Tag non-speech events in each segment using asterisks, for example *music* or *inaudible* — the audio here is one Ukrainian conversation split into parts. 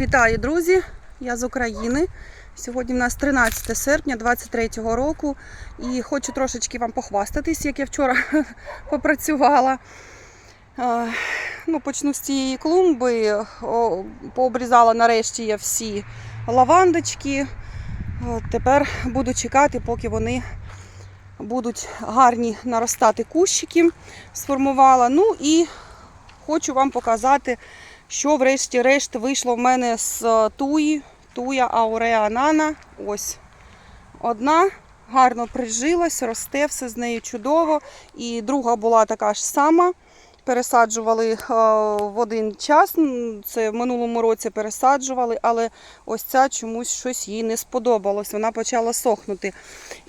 Вітаю, друзі! Я з України. Сьогодні в нас 13 серпня 23-го року. І хочу трошечки вам похвастатись, як я вчора *laughs* попрацювала. Ну, почну з цієї клумби. Пообрізала нарешті я всі лавандочки. Тепер буду чекати, поки вони будуть гарні наростати кущики. Сформувала. Ну і хочу вам показати, що врешті-решт вийшло в мене з е, туї. Туя Ауреа Нана. Ось одна. Гарно прижилась, росте все з нею чудово. І друга була така ж сама. Пересаджували е, в один час. Це в минулому році пересаджували, але ось ця чомусь щось їй не сподобалось. Вона почала сохнути.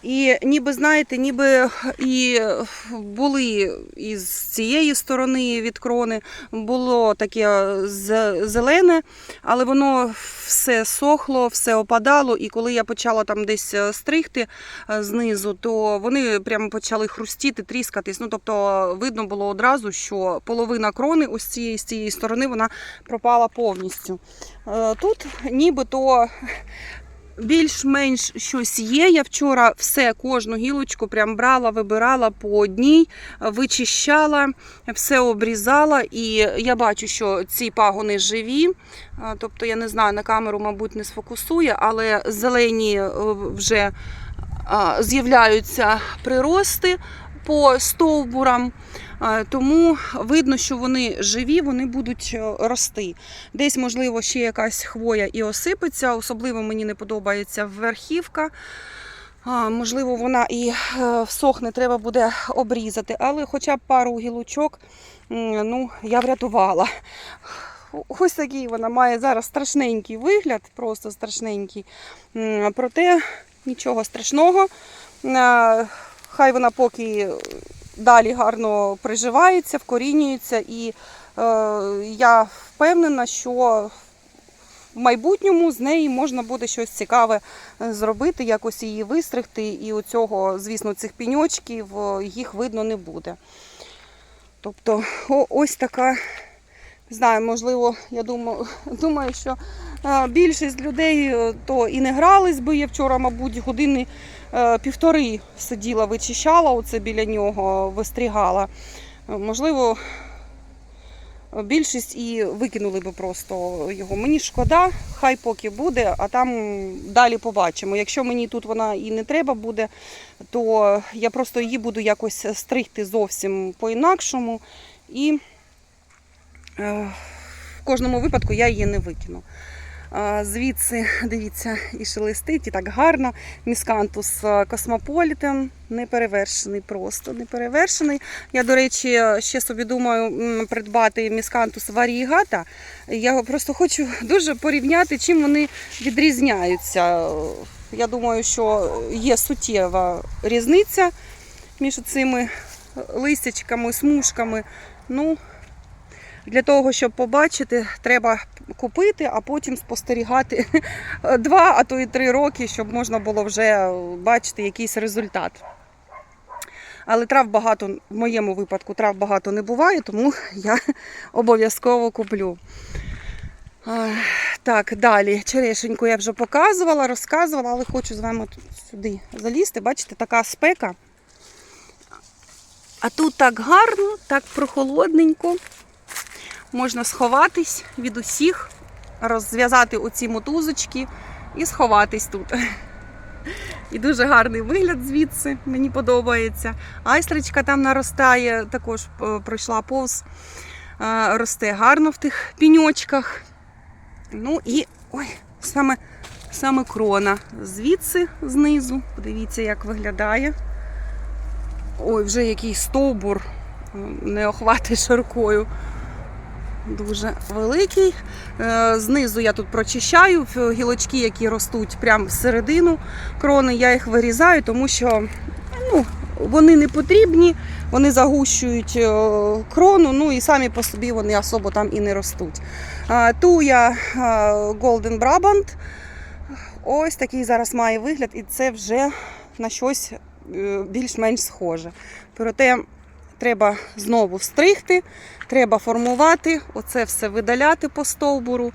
І ніби, знаєте, ніби і були із цієї сторони від крони, було таке зелене, але воно все сохло, все опадало. І коли я почала там десь е, стригти е, знизу, то вони прямо почали хрустіти, тріскатись. Ну, тобто видно було одразу, що половина крони ось цієї з цієї сторони вона пропала повністю. Е, Тут нібито більш-менш щось є. Я вчора все, кожну гілочку прям брала, вибирала по одній, вичищала, все обрізала. І я бачу, що ці пагони живі. Тобто, я не знаю, на камеру, мабуть, не сфокусує, але зелені е, вже з'являються прирости по стовбурам. А, Тому видно, що вони живі, вони будуть е, рости. Десь, можливо, ще якась хвоя і осипеться. Особливо мені не подобається верхівка. Можливо, вона і е, всохне, треба буде обрізати. Але хоча б пару гілочок ну, я врятувала. Ось такий вона має зараз страшненький вигляд, просто страшненький. Проте нічого страшного. Е, Хай вона поки далі гарно приживається, вкорінюється, і е, я впевнена, що в майбутньому з неї можна буде щось цікаве е, зробити, якось її вистригти, і у цього, звісно, цих піньочків е, їх видно не буде. Тобто, ось така, знаю, можливо, я думаю, *laughs* думаю, що е, більшість людей то і не грались би. Я вчора, мабуть, години півтори сиділа, вичищала оце біля нього, вистрігала. Е, Можливо, більшість і викинули би просто його. Мені шкода, хай поки буде, а там далі побачимо. Якщо мені тут вона і не треба буде, то я просто її буду якось стригти зовсім по-інакшому. І е, в кожному випадку я її не викину. Звідси, дивіться, і шелестить, і так гарно. Міскантус Космополітен неперевершений, просто неперевершений. Я, до речі, ще собі думаю придбати міскантус варігата. Я просто хочу дуже порівняти, чим вони відрізняються. Я думаю, що є суттєва різниця між цими листячками, смужками. Ну, для того, щоб побачити, треба купити, а потім спостерігати *laughs* два, а то і три роки, щоб можна було вже бачити якийсь результат. Але трав багато, в моєму випадку трав багато не буває, тому *laughs* я обов'язково куплю. Так, далі черешеньку я вже показувала, розказувала, але хочу з вами сюди залізти. Бачите, така спека. А тут так гарно, так прохолодненько. Можна сховатись від усіх, розв'язати оці мотузочки і сховатись тут. І дуже гарний вигляд звідси, мені подобається. Айстричка там наростає, також е, пройшла повз, Е, росте гарно в тих піньочках. Ну і ой, саме, саме крона. Звідси знизу. Подивіться, як виглядає. Ой, вже який стовбур не охватиш рукою. Дуже великий. Е, Знизу я тут прочищаю гілочки, які ростуть прямо всередину крони. Я їх вирізаю, тому що ну, вони не потрібні, вони загущують е, крону, ну і самі по собі вони особо там і не ростуть. Е, Туя е, Golden Brabant. Ось такий зараз має вигляд, і це вже на щось більш-менш схоже. Проте треба знову стригти, треба формувати, оце все видаляти по стовбуру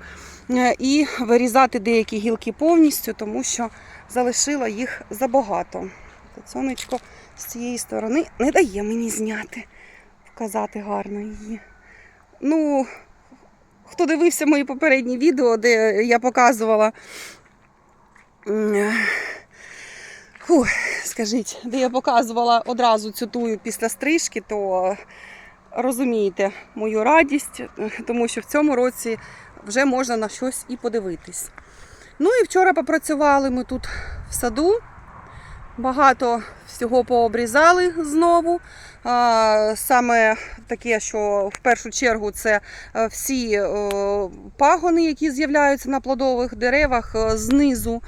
е, і вирізати деякі гілки повністю, тому що залишила їх забагато. Сонечко з цієї сторони не дає мені зняти, вказати гарно її. Ну, хто дивився мої попередні відео, де я показувала. м, Фу, скажіть, де я показувала одразу цю тую після стрижки, то розумієте мою радість, тому що в цьому році вже можна на щось і подивитись. Ну і вчора попрацювали ми тут в саду. Багато всього пообрізали знову. Саме таке, що в першу чергу це е, всі е, пагони, які з'являються на плодових деревах е, знизу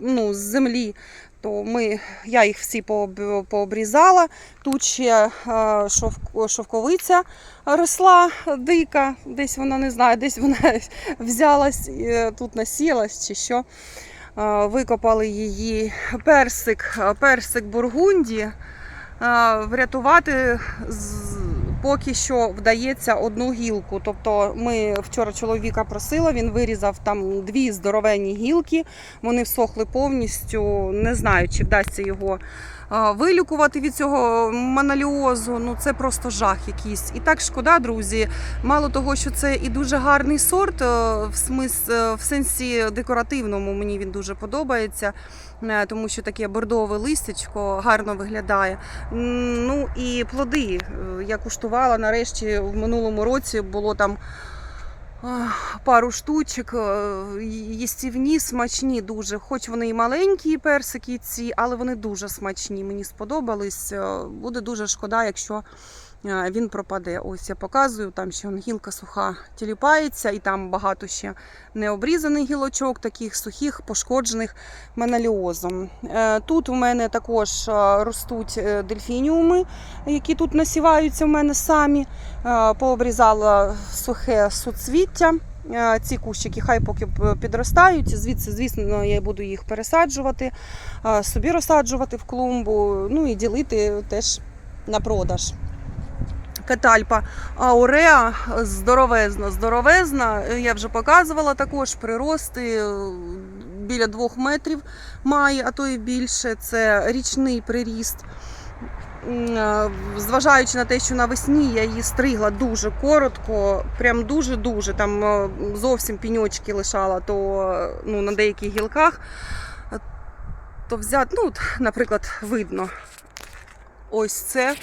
ну, з землі. То ми, я їх всі пообрізала. Тут ще е, шовковиця росла дика, десь вона не знаю, десь вона *laughs* взялась, е, тут насілась чи що. Е, Викопали її персик, персик Бургунді. Врятувати поки що вдається одну гілку. Тобто ми вчора чоловіка просила, він вирізав там дві здоровенні гілки. Вони всохли повністю. Не знаю, чи вдасться його вилікувати від цього моноліозу. Ну це просто жах якийсь. І так шкода, друзі. Мало того, що це і дуже гарний сорт, е, в смис, е, в сенсі декоративному мені він дуже подобається, е, тому що таке бордове листячко гарно виглядає. Ну і плоди. Е, Я куштувала нарешті в минулому році було там. Пару штучок, е, їстівні, смачні дуже. Хоч вони і маленькі персики ці, але вони дуже смачні. Мені сподобались. Е, Буде дуже шкода, якщо він пропаде. Ось я показую, там ще гілка суха тіліпається, і там багато ще необрізаних гілочок, таких сухих, пошкоджених меналіозом. Е, Тут у мене також е, ростуть е, дельфініуми, які тут насіваються в мене самі. Пообрізала сухе суцвіття. Ці кущики хай поки підростають. Звідси, звісно, я буду їх пересаджувати, собі розсаджувати в клумбу, ну і ділити теж на продаж. Катальпа Ауреа здоровезна, здоровезна. Я вже показувала також прирости е, біля двох метрів має, а то і більше. Це річний приріст. Е, Зважаючи на те, що навесні я її стригла дуже коротко, прям дуже-дуже. Там е, зовсім піньочки лишала, то ну, на деяких гілках, то взяти, ну, наприклад, видно. Ось це.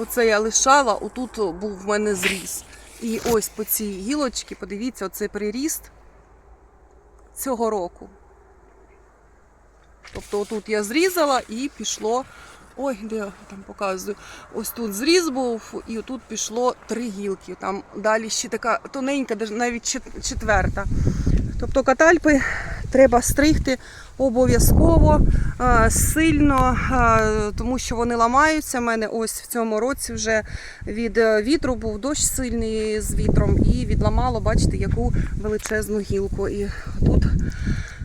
Оце я лишала, отут був в мене зріз. І ось по цій гілочці, подивіться, оцей приріст цього року. Тобто отут я зрізала і пішло. Ой, де я там показую. Ось тут зріз був, і отут пішло три гілки. Там далі ще така тоненька, навіть четверта. Тобто катальпи треба стригти обов'язково е, сильно, е, тому що вони ламаються. У мене ось в цьому році вже від е, вітру був дощ сильний з вітром і відламало, бачите, яку величезну гілку. І тут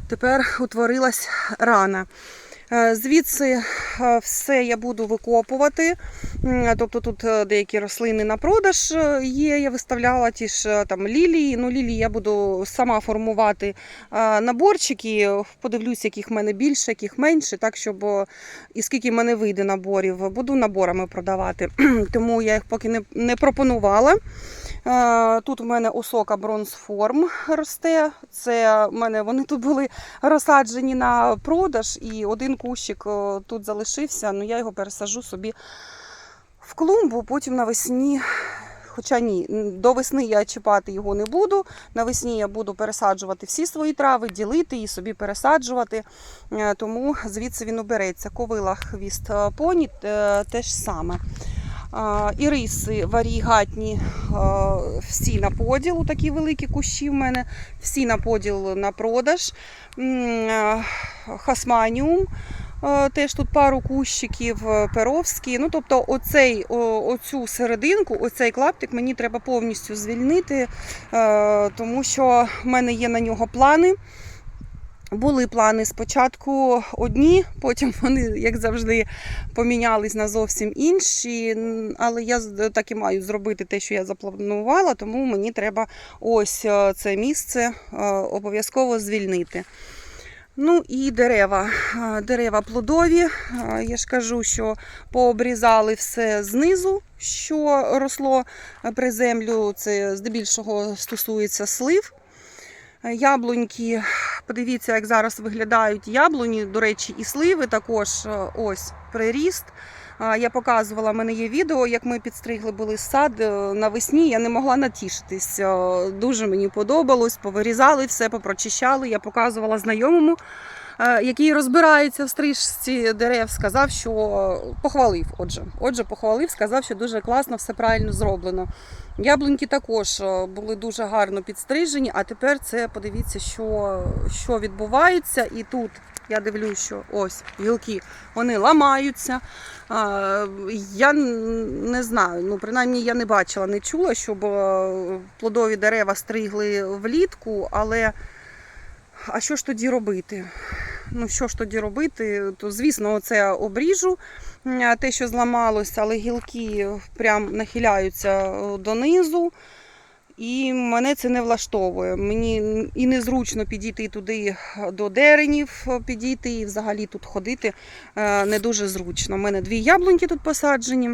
тепер утворилась рана. Е, Звідси е, все я буду викопувати. Тобто тут е, деякі рослини на продаж є. Я виставляла ті ж там лілії. Ну, лілії я буду сама формувати наборчики. Подивлюсь, яких в мене більше, яких менше, так щоб і скільки в мене вийде наборів, буду наборами продавати. *clears throat* Тому я їх поки не пропонувала. Е, Тут у мене осока бронзформ росте. Це в мене вони тут були розсаджені на продаж, і один кущик е, тут залишився. Ну я його пересажу собі в клумбу, потім навесні. Хоча ні, до весни я чіпати його не буду. Навесні я буду пересаджувати всі свої трави, ділити і собі пересаджувати. Е, Тому звідси він убереться. Ковила хвіст поні е, теж саме. Іриси варігатні всі на поділ, такі великі кущі в мене, всі на поділ на продаж. Хасманіум. Теж тут пару кущиків, е, перовські. Ну, тобто, оцей, оцю серединку, оцей клаптик мені треба повністю звільнити, е, тому що в мене є на нього плани. Були плани спочатку одні, потім *laughs* вони, як завжди, помінялись на зовсім інші. Але я так і маю зробити те, що я запланувала, тому мені треба ось е, це місце е, обов'язково звільнити. Ну і дерева. Е, Дерева плодові. Я ж кажу, що пообрізали все знизу, що росло при землю. Це здебільшого стосується слив. Е, Яблуньки, подивіться, як зараз виглядають яблуні. До речі, і сливи також е, ось приріст. Я показувала, в мене є відео, як ми підстригли були сад е, навесні. Я не могла натішитись. Дуже мені подобалось. Повирізали все, попрочищали. Я показувала знайомому, який розбирається в стрижці дерев. Сказав, що е, похвалив. Отже, отже, похвалив, сказав, що дуже класно, все правильно зроблено. Яблуньки також е, були дуже гарно підстрижені, а тепер це подивіться, що, що відбувається. І тут я дивлюсь, що ось гілки вони ламаються. А, Я не знаю, ну принаймні я не бачила, не чула, щоб е, плодові дерева стригли влітку, але а що ж тоді робити? Ну, що ж тоді робити? То, звісно, це обріжу те, що зламалося, але гілки прям нахиляються е, донизу. І мене це не влаштовує. Мені і незручно підійти туди до деренів, е, підійти і взагалі тут ходити е, не дуже зручно. У мене дві яблуньки тут посаджені.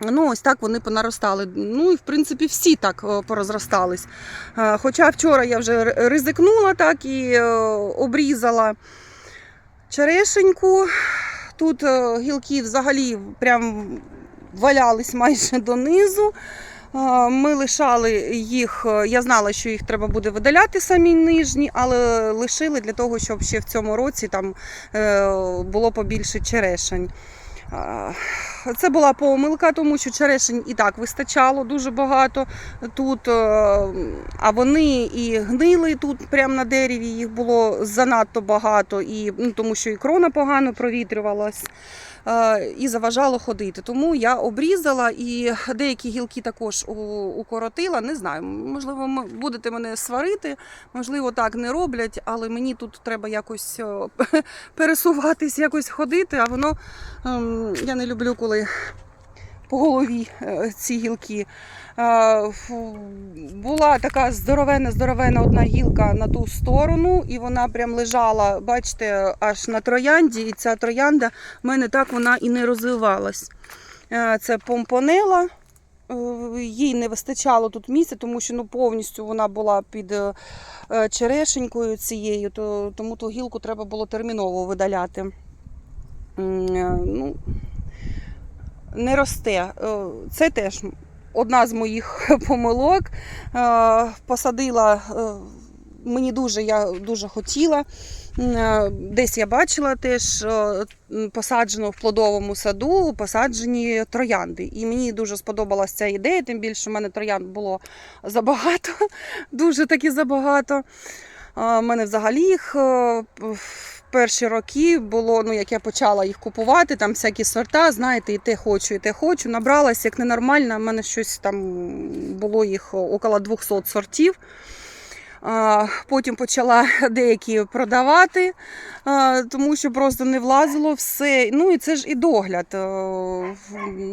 Ну, ось так вони понаростали. Ну і в принципі всі так е, порозростались. Е, Хоча вчора я вже ризикнула так і е, обрізала черешеньку. Тут гілки взагалі прям валялись майже донизу. Ми лишали їх, я знала, що їх треба буде видаляти самі нижні, але лишили для того, щоб ще в цьому році там було побільше черешень. Це була помилка, тому що черешень і так вистачало дуже багато тут, е, а вони і гнили тут прямо на дереві, їх було занадто багато, і, ну, тому що і крона погано провітрювалась. е, І заважало ходити. Тому я обрізала і деякі гілки також укоротила. Не знаю, можливо, будете мене сварити, можливо, так не роблять, але мені тут треба якось е, *laughs* пересуватись, якось ходити, а воно ем, я не люблю, коли по голові е, ці гілки. Е, Була така здоровена, здоровена одна гілка на ту сторону, і вона прям лежала, бачите, аж на троянді. І ця троянда в мене так вона і не розвивалась. Е, Це помпонела. Їй не вистачало тут місця, тому що ну, повністю вона була під черешенькою цією, то, тому ту гілку треба було терміново видаляти. Ну, не росте. Е, Це теж одна з моїх *laughs* помилок. Е, Посадила, е, мені дуже, я дуже хотіла. Десь я бачила теж посаджено в плодовому саду посаджені троянди. І мені дуже сподобалася ця ідея, тим більше в мене троянд було забагато, *laughs* дуже таки забагато. У мене взагалі їх перші роки було, ну як я почала їх купувати, там всякі сорта, знаєте, і те хочу, і те хочу. Набралась як ненормальна. У мене щось там було їх около 200 сортів. Потім почала *laughs* деякі продавати, тому що просто не влазило все. Ну і це ж і догляд. Е,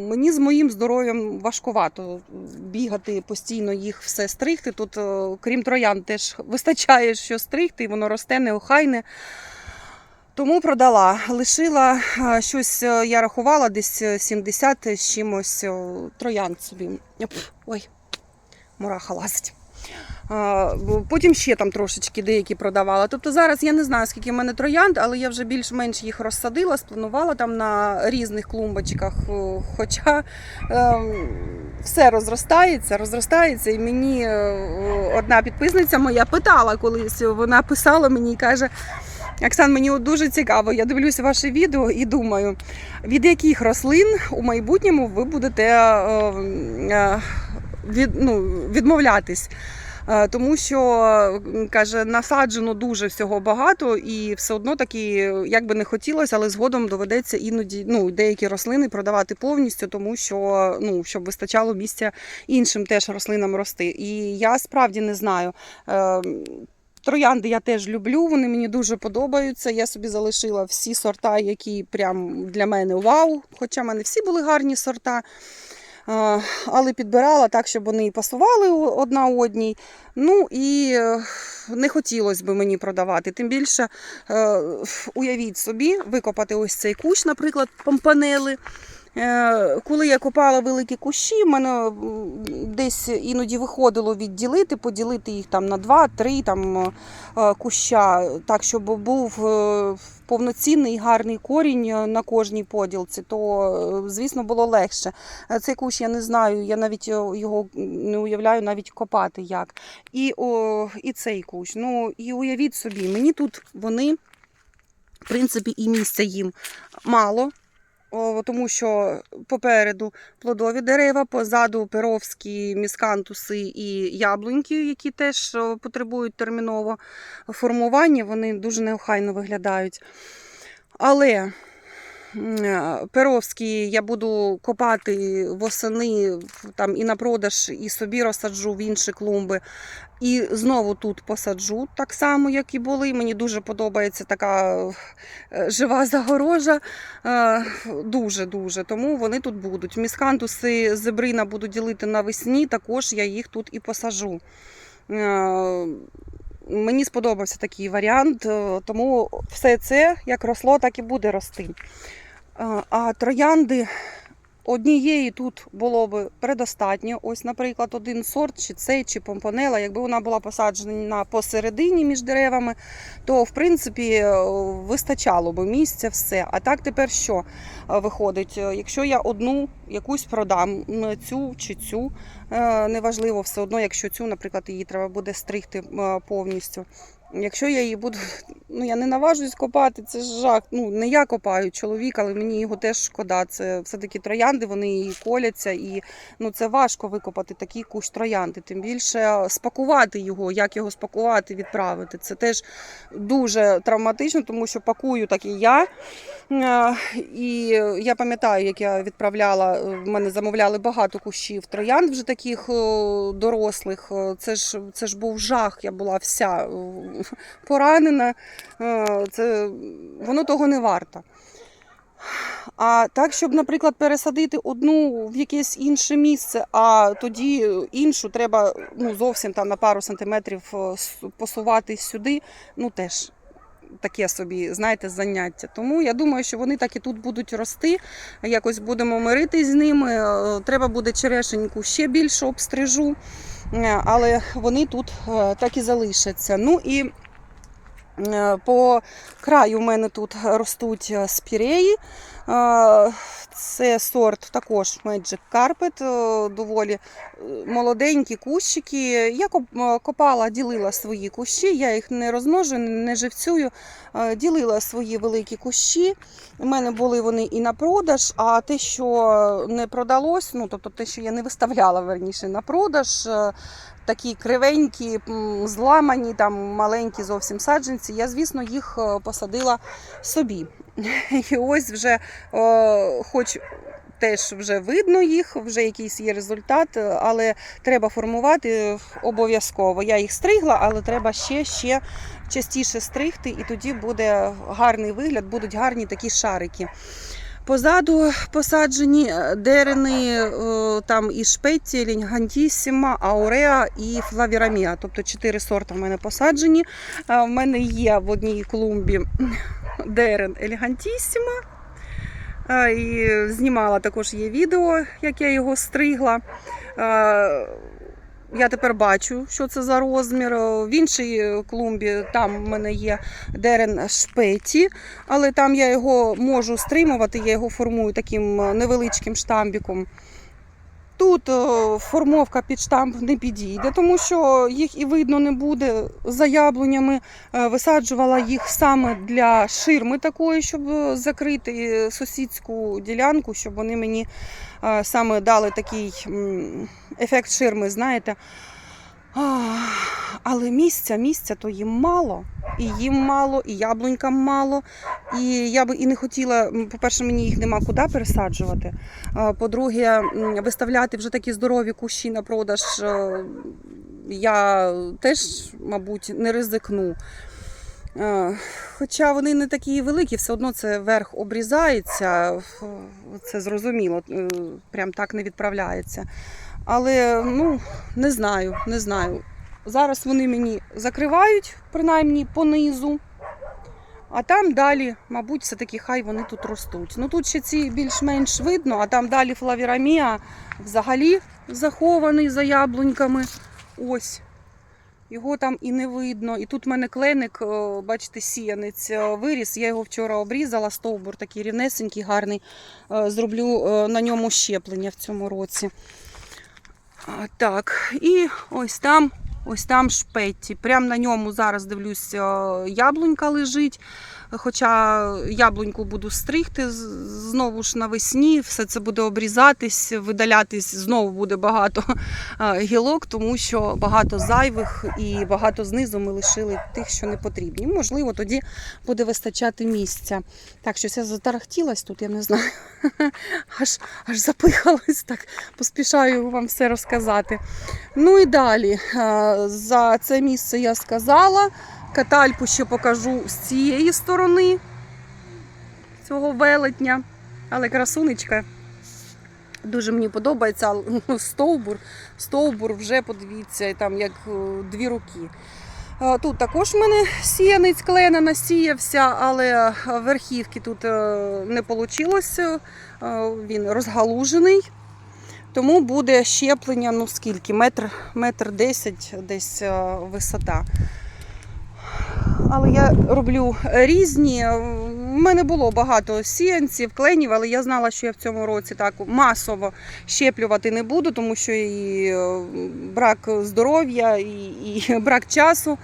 Мені з моїм здоров'ям важкувато бігати постійно їх все стригти. Тут, е, крім троян, теж вистачає, що стригти, воно росте неохайне. Тому продала. Лишила е, щось, е, я рахувала, десь е, 70 з чимось е, троянд собі. Ой, мураха лазить. Потім ще там трошечки деякі продавала. Тобто зараз я не знаю, скільки в мене троянд, але я вже більш-менш їх розсадила, спланувала там на різних клумбочках. Хоча все розростається, розростається. І мені е, одна підписниця моя питала колись, вона писала мені і каже. Оксан, мені дуже цікаво. Я дивлюся ваше відео і думаю, від яких рослин у майбутньому ви будете е, е, від, ну, відмовлятись. Е, Тому що каже, насаджено дуже всього багато, і все одно таки, як би не хотілося, але згодом доведеться іноді ну, деякі рослини продавати повністю, тому що ну, щоб вистачало місця іншим теж рослинам рости. І я справді не знаю. Троянди я теж люблю, вони мені дуже подобаються. Я собі залишила всі сорта, які прям для мене вау. Хоча в мене всі були гарні сорта. Але підбирала так, щоб вони і пасували одна одній. Ну і е, не хотілося б мені продавати. Тим більше, е, уявіть собі, викопати ось цей кущ, наприклад, помпанели. Е, Коли я копала великі кущі, в мене десь іноді виходило відділити, поділити їх там на два-три там, е, куща, так, щоб був е, повноцінний гарний корінь е, на кожній поділці, то, е, звісно, було легше. Е, Цей кущ я не знаю, я навіть е, його не уявляю навіть копати як. І, о, і цей кущ. Ну, і уявіть собі, мені тут вони, в принципі, і місця їм мало. Тому що попереду плодові дерева, позаду перовські міскантуси і яблуньки, які теж потребують терміново формування, вони дуже неохайно виглядають. Але перовські я буду копати восени там і на продаж, і собі розсаджу в інші клумби. І знову тут посаджу так само, як і були. Мені дуже подобається така е, жива загорожа. Дуже-дуже. Тому вони тут будуть. Міскантуси зебрина буду ділити навесні, також я їх тут і посажу. Е, Мені сподобався такий варіант, е, тому все це як росло, так і буде рости. А троянди однієї тут було б предостатньо. Ось, наприклад, один сорт, чи цей, чи помпонела. Якби вона була посаджена посередині між деревами, то в принципі е, вистачало б місця все. А так тепер що е, виходить? Е, Якщо я одну якусь продам, цю чи цю, неважливо, все одно, якщо цю, наприклад, її треба буде стригти повністю. Якщо я її буду, ну я не наважуюсь копати, це ж жах. Ну не я копаю чоловік, але мені його теж шкода. Це все-таки троянди, вони і коляться, і ну це важко викопати такий кущ троянди. Тим більше спакувати його, як його спакувати, відправити. Це теж дуже травматично, тому що пакую так і я. Е, І я пам'ятаю, як я відправляла, е, в мене замовляли багато кущів троянд вже таких дорослих. Е, Це ж, це ж був жах, я була вся *laughs* поранена. Е, Це, воно того не варто. А так, щоб, наприклад, пересадити одну в якесь інше місце, а тоді іншу треба ну, зовсім там на пару сантиметрів е, посувати сюди, ну теж таке собі, знаєте, заняття. Тому я думаю, що вони так і тут будуть рости. Якось будемо миритись з ними. Е, Треба буде черешеньку ще більше обстрижу, Е, але вони тут е, так і залишаться. Ну і По краю в мене тут ростуть е, спіреї. Е, Це сорт також Magic Carpet, е, доволі е, молоденькі кущики. Я е, копала, ділила свої кущі, я їх не розмножую, не живцюю. Е, Ділила свої великі кущі. У мене були вони і на продаж, а те, що не продалось, ну тобто те, що я не виставляла верніше на продаж, е, такі кривенькі, зламані, там маленькі зовсім саджанці. Я, звісно, їх е, посадила собі. *laughs* І ось вже, е, хоч теж вже видно їх, вже якийсь є результат, е, але треба формувати обов'язково. Я їх стригла, але треба ще, ще частіше стригти, і тоді буде гарний вигляд, будуть гарні такі шарики. Позаду посаджені е, дерени, е, там і шпеті, лінгантісіма, ауреа і флавірамія. Тобто чотири сорти в мене посаджені. Е, В мене є в одній клумбі дерен елегантісіма. І знімала також є відео, як я його стригла. Е, Я тепер бачу, що це за розмір. Е, В іншій клумбі там в мене є дерен шпеті, але там я його можу стримувати, я його формую таким е, невеличким штамбіком. Тут е, формовка під штамп не підійде, тому що їх і видно не буде за яблунями. Е, Висаджувала їх саме для ширми такої, щоб е, закрити сусідську ділянку, щоб вони мені саме дали такий ефект ширми, знаєте. Але місця, місця то їм мало. І їм мало, і яблунькам мало. І я би і не хотіла, по-перше, мені їх нема куди пересаджувати. По-друге, виставляти вже такі здорові кущі на продаж. е, я теж, мабуть, не ризикну. Е, Хоча вони не такі великі, все одно це верх обрізається, це зрозуміло, е, прям так не відправляється. Але ну, не знаю, не знаю. Зараз вони мені закривають, принаймні понизу. А там далі, мабуть, все-таки хай вони тут ростуть. Ну тут ще ці більш-менш видно, а там далі флавірамія взагалі захований за яблуньками. Ось. Його там і не видно. І тут в мене кленик, е, бачите, сіянець е, виріс. Я його вчора обрізала, стовбур такий рівнесенький, гарний. Е, Зроблю на ньому щеплення в цьому році. Так, і ось там, ось там шпетті. Прямо на ньому зараз дивлюсь, е, яблунька лежить. Хоча яблуньку буду стригти знову ж навесні, все це буде обрізатись, видалятись, знову буде багато е, гілок, тому що багато зайвих і багато знизу ми лишили тих, що не потрібні. Можливо, тоді буде вистачати місця. Так, щось я затарахтілась тут, я не знаю. *laughs* Аж, аж запихалась, так поспішаю вам все розказати. Ну і далі. е, За це місце я сказала. Катальпу ще покажу з цієї сторони цього велетня. Але красунечка дуже мені подобається. *laughs* ну, Стовбур, стовбур вже подивіться, там як е, дві руки. Е, Тут також в мене сіянець клена насіявся, але верхівки тут е, не вийшло. Він розгалужений. Тому буде щеплення, ну скільки, метр, метр десять десь е, висота. Але я роблю різні. У мене було багато сіянців, кленів, але я знала, що я в цьому році так масово щеплювати не буду, тому що і е, брак здоров'я, і, і *laughs* брак часу.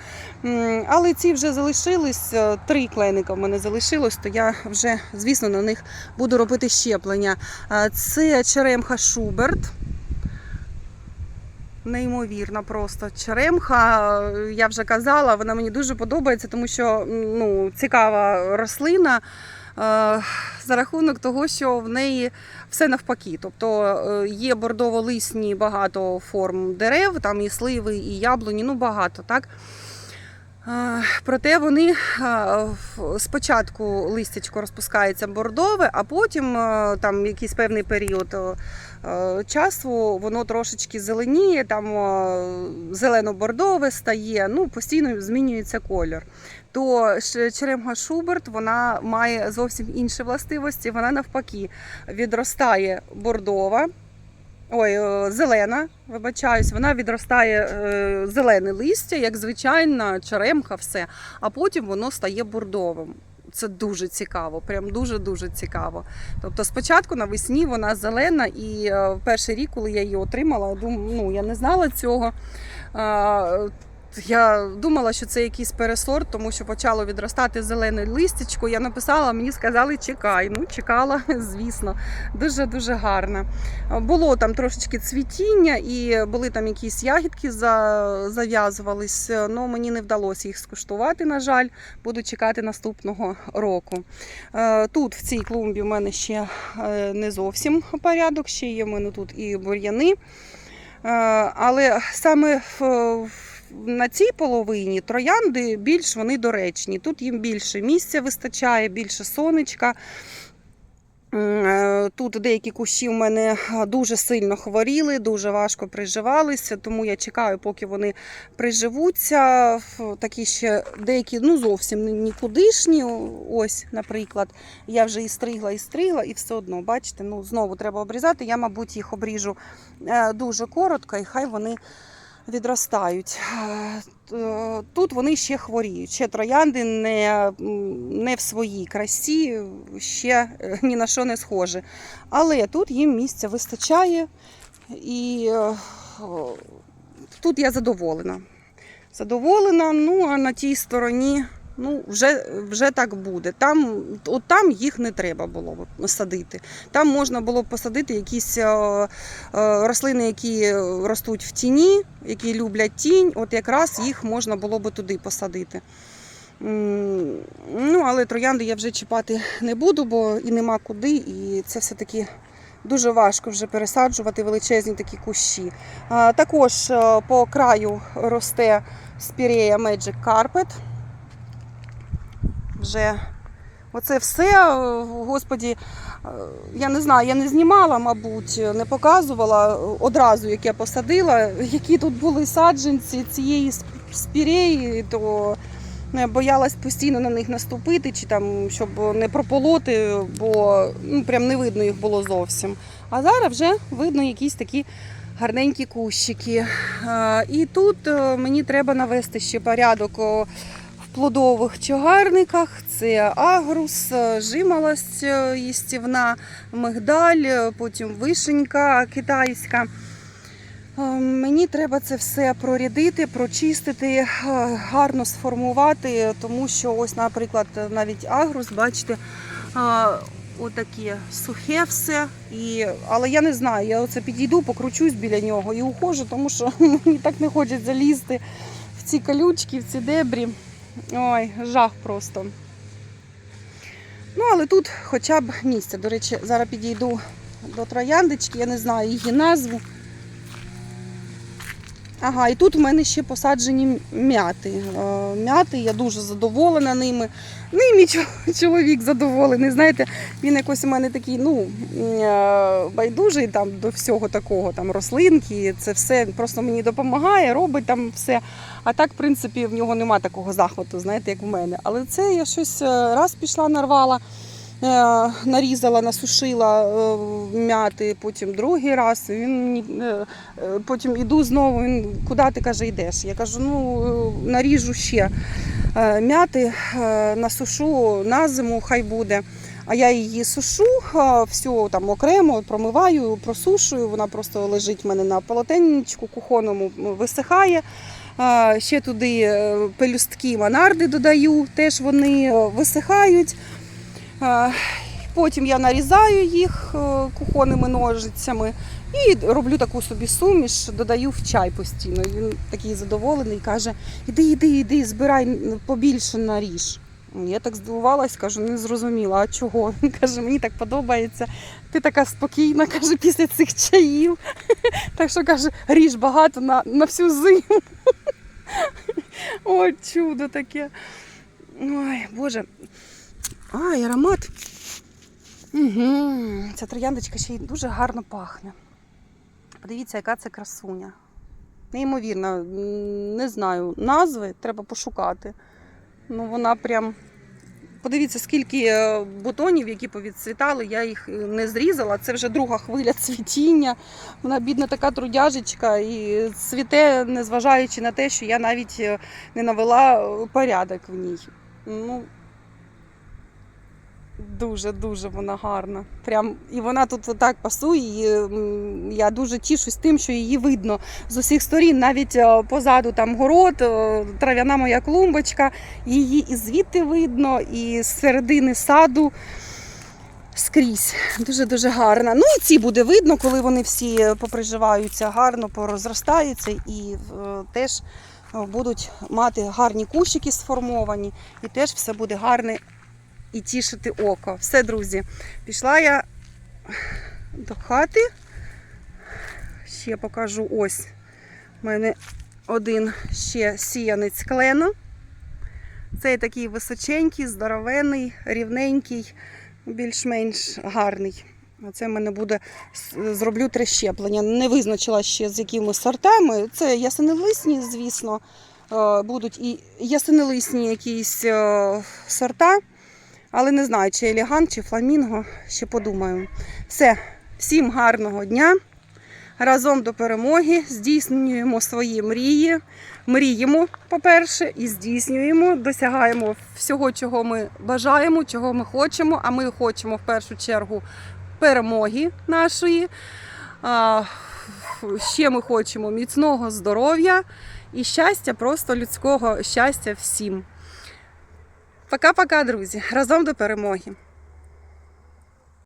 Але ці вже залишились, е, три кленика в мене залишилось, то я вже, звісно, на них буду робити щеплення. Це черемха Шуберт. Неймовірна просто черемха. Я вже казала, вона мені дуже подобається, тому що ну, цікава рослина е, за рахунок того, що в неї все навпаки. Тобто е, є бордово-лисні багато форм дерев, там і сливи, і яблуні, ну багато, так? Проте вони спочатку листячко розпускається бордове, а потім там якийсь певний період часу воно трошечки зеленіє, там зелено-бордове стає, ну постійно змінюється колір. То черемга Шуберт вона має зовсім інші властивості. Вона навпаки відростає бордова. Ой, зелена, вибачаюсь, вона відростає е, зелене листя, як звичайна черемха, все, а потім воно стає бордовим. Це дуже цікаво, прям дуже-дуже цікаво. Тобто спочатку навесні вона зелена, і е, перший рік, коли я її отримала, думаю, ну, я не знала цього. Я думала, що це якийсь пересорт, тому що почало відростати зелене листячко. Я написала, мені сказали, чекай. Ну, чекала, *laughs* звісно, дуже-дуже гарна. Було там трошечки цвітіння і були там якісь ягідки за- зав'язувались, але мені не вдалося їх скуштувати, на жаль. Буду чекати наступного року. Е, Тут в цій клумбі в мене ще е, не зовсім порядок, ще є в мене тут і бур'яни. Е, Але саме в- на цій половині троянди більш вони доречні. Тут їм більше місця вистачає, більше сонечка. Е, Тут деякі кущі в мене е, дуже сильно хворіли, дуже важко приживалися, тому я чекаю, поки вони приживуться. Такі ще деякі ну зовсім нікудишні. Ось, наприклад, я вже і стригла, і стригла, і все одно, бачите, ну знову треба обрізати. Я, мабуть, їх обріжу е, дуже коротко, і хай вони відростають. Е, Тут вони ще хворіють. Ще троянди не, не в своїй красі, ще е, ні на що не схоже. Але тут їм місця вистачає, і е, тут я задоволена. Задоволена, ну а на тій стороні. Ну, вже, вже так буде. Там, от там їх не треба було садити. Там можна було посадити якісь е, е, рослини, які ростуть в тіні, які люблять тінь. От якраз їх можна було б туди посадити. Ну, але троянди я вже чіпати не буду, бо і нема куди, і це все-таки Дуже важко вже пересаджувати величезні такі кущі. Також е, по краю росте спірея Magic Carpet. Вже оце все, е, господі, е, я не знаю, я не знімала, мабуть, не показувала одразу, як я посадила, які тут були саджанці цієї спіреї, то я боялась постійно на них наступити, чи там, щоб не прополоти, бо ну, прям не видно їх було зовсім. А зараз вже видно якісь такі гарненькі кущики. Е, І тут е, мені треба навести ще порядок плодових чагарниках. Це агрус, жимолость е, їстівна, мигдаль, е, потім вишенька китайська. Е, Мені треба це все прорядити, прочистити, е, гарно сформувати, тому що ось, наприклад, навіть агрус, бачите, отаке сухе все. І, але я не знаю, я оце підійду, покручусь біля нього і ухожу, тому що *laughs* мені так не хочеться лізти в ці колючки, в ці дебрі. Ой, жах просто. Ну, але тут хоча б місце. До речі, зараз підійду до трояндочки, я не знаю її назву. Ага, і тут в мене ще посаджені м'яти. Е, М'яти, я дуже задоволена ними. Ним і чо- чоловік задоволений. Знаєте, він якось у мене такий, ну, е, байдужий там до всього такого, там рослинки, це все просто мені допомагає, робить там все. А так, в принципі, в нього нема такого захвату, знаєте, як в мене. Але це я щось е, раз пішла, нарвала. е, Нарізала, насушила е, м'яти, потім другий раз. Він Потім іду знову, він куди ти каже, йдеш? Я кажу, ну наріжу ще м'яти, насушу на зиму, хай буде. А я її сушу, всю там окремо промиваю, просушую. Вона просто лежить в мене на полотенничку кухонному, висихає. Ще туди е, пелюстки манарди додаю, теж вони е, висихають. Потім я нарізаю їх е, кухонними ножицями і роблю таку собі суміш, додаю в чай постійно. Він такий задоволений, каже: іди, іди, іди, збирай побільше наріж. Я так здивувалась, кажу, не зрозуміла, а чого? Він *laughs* каже, мені так подобається. Ти така спокійна, каже, після цих чаїв. *laughs* Так що каже, ріж багато на, на всю зиму. Ой, чудо таке. Ой, Боже. Ай, аромат. Угу. Ця трояндочка ще й дуже гарно пахне. Подивіться, яка це красуня. Неймовірно, не знаю назви, треба пошукати. Ну, вона прям. Подивіться, скільки е, бутонів, які повідцвітали, я їх е, не зрізала. Це вже друга хвиля *laughs* цвітіння. Вона бідна така трудяжечка і цвіте, незважаючи на те, що я навіть е, не навела порядок в ній. Ну, Дуже дуже вона гарна. Прям і вона тут отак пасує. І, я дуже тішусь тим, що її видно з усіх сторін. Навіть е, позаду там город, е, трав'яна моя клумбочка. Її і звідти видно, і з середини саду. Скрізь дуже дуже гарна. Ну і ці буде видно, коли вони всі поприживаються гарно, порозростаються і е, теж будуть мати гарні кущики сформовані, і теж все буде гарне і тішити око. Все, друзі, пішла я до хати. Ще покажу ось. У мене один ще сіянець клену. Цей такий височенький, здоровенний, рівненький, більш-менш гарний. Оце в мене буде зроблю три щеплення. Не визначила ще з якими сортами. Це ясенелисні, звісно, е, будуть і ясенелисні якісь е, сорта. Але не знаю, чи елегант, чи фламінго, ще подумаю. Все, всім гарного дня. Разом до перемоги здійснюємо свої мрії. Мріємо, по-перше, і здійснюємо, досягаємо всього, чого ми бажаємо, чого ми хочемо. А ми хочемо в першу чергу перемоги нашої. Ще ми хочемо міцного здоров'я і щастя, просто людського щастя всім. Пока-пока, друзі. Разом до перемоги.